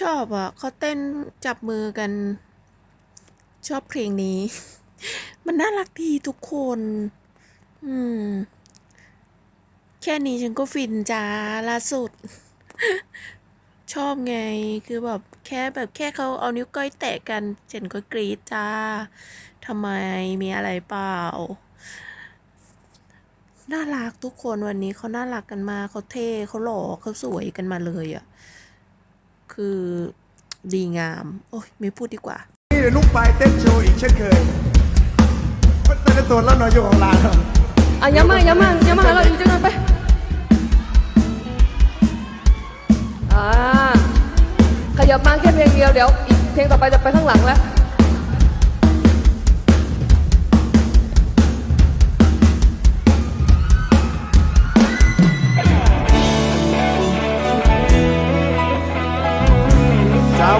ชอบอะเขาเต้นจับมือกัน ชอบเพลงนี้ มันน่ารักดีทุกคน อืม แค่นี้ฉันก็ฟินจ้าล่าสุด ชอบไงคือแบบแค่แบบแค่เขาเอานิ้วก้อยแตะกัน ฉันก็กรี๊ดจ้าทำไมมีอะไรเปล่าน่ารักทุกคนวันนี้เขาน่ารักกันมาเขาเท่เขาหล่อเขาสวยกันมาเลยอะ คือดีงาม โอ้ยไม่พูดดีกว่า นี่เดี๋ยวลูกไปเต้นโชว์อีกเช่นเคยเต้นตัวแล้วหน่อยอยู่ของลานครับอะย้ำมาย้ำมาย้ำมาหาเราจริงๆไปอ่าขยับมาแค่เพลงเดียวเดี๋ยวอีกเพลงต่อไปจะไปข้างหลังแล้ว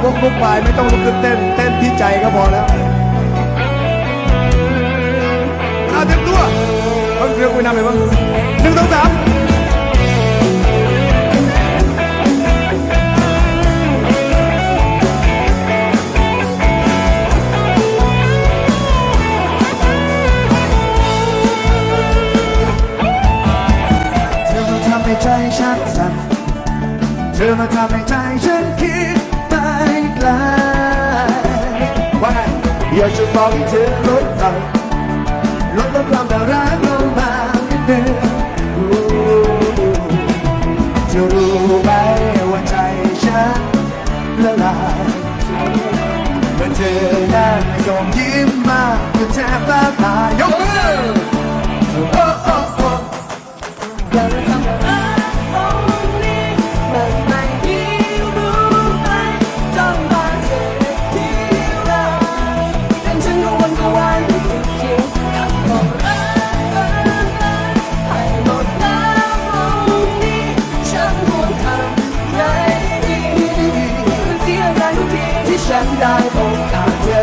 วกลูกไปไม่ต้องลุกขึ้นเต้น เต้นที่ใจก็พอแล้วอาเต็มตัวต้องเรียกคุยนำเลยบ้างหนึ่งสองสามเธอมาทำให้ใจฉันสั่นเธอมาทำให้ใจฉันคิด อยากจะบอกให้เธอลดต่ำลดน้ำความน่ารักลงมานิดนึงจะรู้ไหมว่าใจฉันละลายเมื่อเธอนั้นส่งยิ้มมาก็แทบละลายยก นได้โอกาสเจอ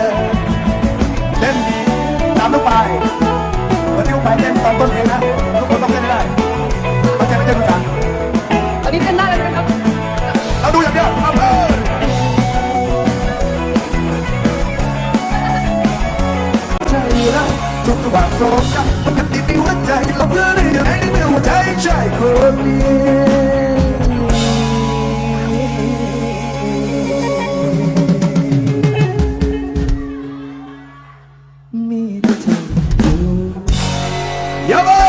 เต้นดีตามลูกไปวันนี้ลูกไปเต้นตอนต้นเพลงนะทุกคนต้องเต้นได้เข้าใจไม่ใช่ทุกการอันนี้เต้นได้เลยไหมครับเราดูอย่างเดียวเอาเออใจรักทุกความทรงจำมันติดในหัวใจเราเพื่อได้ยังไงในเมื่อหัวใจใช่คนนี้ มีแต่เธออยู่ยาเบ้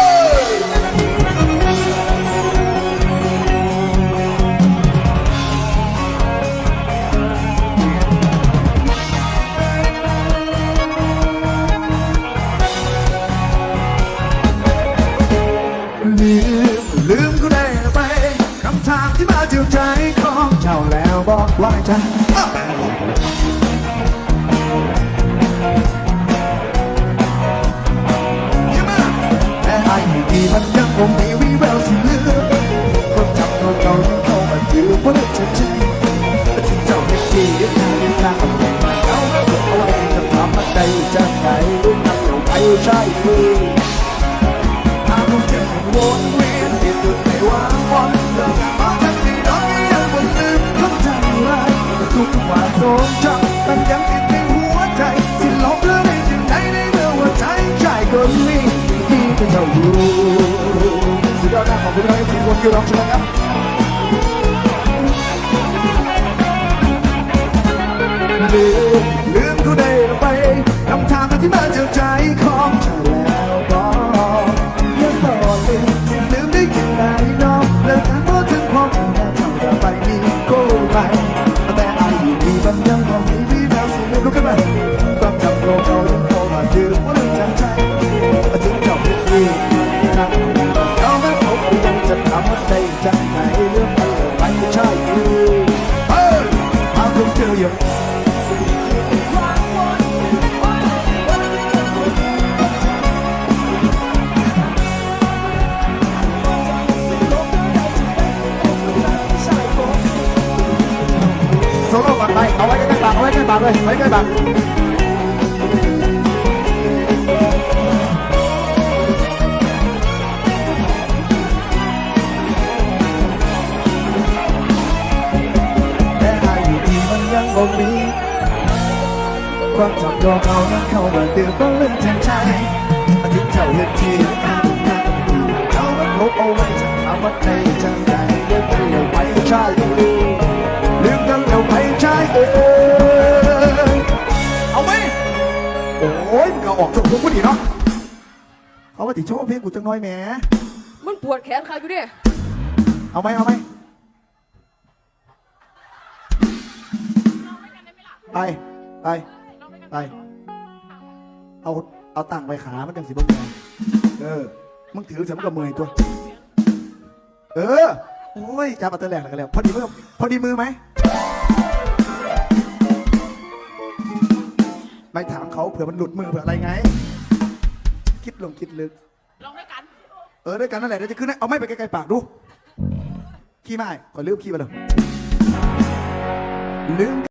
ลืมลืมก็ได้ไป คำถามที่มาเจียวใจของเจ้าแล้วบอกว่าจีที่มันยังคงมีวิแววสีเหลืองคนจำตัวเก่ายังเข้ามาถือยู่บนใจใจถึงเจ้าเห็นดียังไงยังไงเอาไว้เอาไว้จะทำอะไรจะไหนรู้นักเจ้าไปใช่คืออารมณ์จะวนเวียนที่สุดในวันวันเดิมเพราะทั้งที่น้องยังไม่ลืมเข้าใจว่าทุกความทรงจำมันยัง สุดยอดนะขอบคุณครับที่คนที่ร้องใช่ไหมครับลืมลืมก็ได้ไปคำถามที่มาจากใจ โซโล่ก่อนไป เอาไว้ใกล้ปากเอาไว้ใกล้ปากเลยไว้ใกล้ปากแต่อายุที่บ่มีความจำตัวเขานั้นเข้ามาเตือนก็เรื่องแทนใจ อ้ยมึงก็ออกจากพวกกูดีเนาะเขาว่าติโชว์เพลงกูจังน้อยแหมมันปวดแขนขาอยู่ดิเอาไหมเอาไหมไปไปไปเอาเอาตั้งไปขามันจังสิบ่เมื่อยเออมึงถือเสร็จมันก็เมื่อยตัว เออโอ้ยจับมาตะแหลกแล้วกันแล้วพอดีมือพอดีมือไหม ไม่ถามเขาเผื่อมันหลุดมือเผื่ออะไรไง คิดลงคิดลึก ลองด้วยกัน เออด้วยกันนั่นแหละเดี๋ยวจะขึ้นให้เอาไม่ไปไกลๆปากดูขี้ไม่ขอลืมขี้ไปเลยลืม